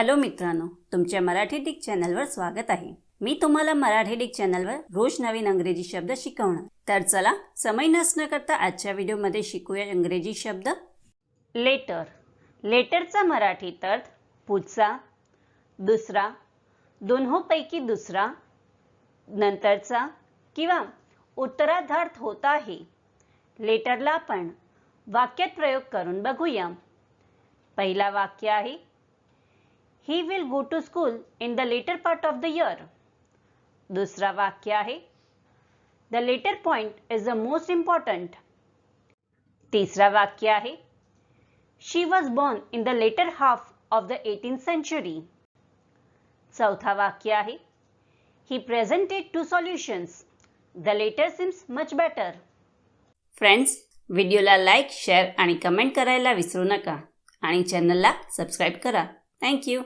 Hello मित्रांनो तुमच्या Marathi Dick चॅनलवर स्वागत आहे. मी तुम्हाला मराठी डिक चॅनलवर रोज नवीन अंग्रेजी शब्द शिकवणार. तर चला समय नसणं करता आजच्या व्हिडिओमध्ये शिकूया इंग्रजी शब्द. लेटर. लेटरचा मराठी अर्थ पुढचा दुसरा दोन्होपैकी दुसरा नंतरचा किंवा उत्तराधार्थ होत आहे. लेटरला आपण वाक्यात प्रयोग करून बघूया. पहिला वाक्य आहे he will go to school in the letter part of the year दुसरा वाक्य आहे the later point is the most important तिसरा वाक्य आहे she was born in the letter half of the eighteen century चौथा वाक्य आहे ही presented to solutions the letter CIMS much better friends व्हिडिओला लाईक शेअर आणि कमेंट करायला विसरू नका आणि चॅनलला सबस्क्राईब करा थँक्यू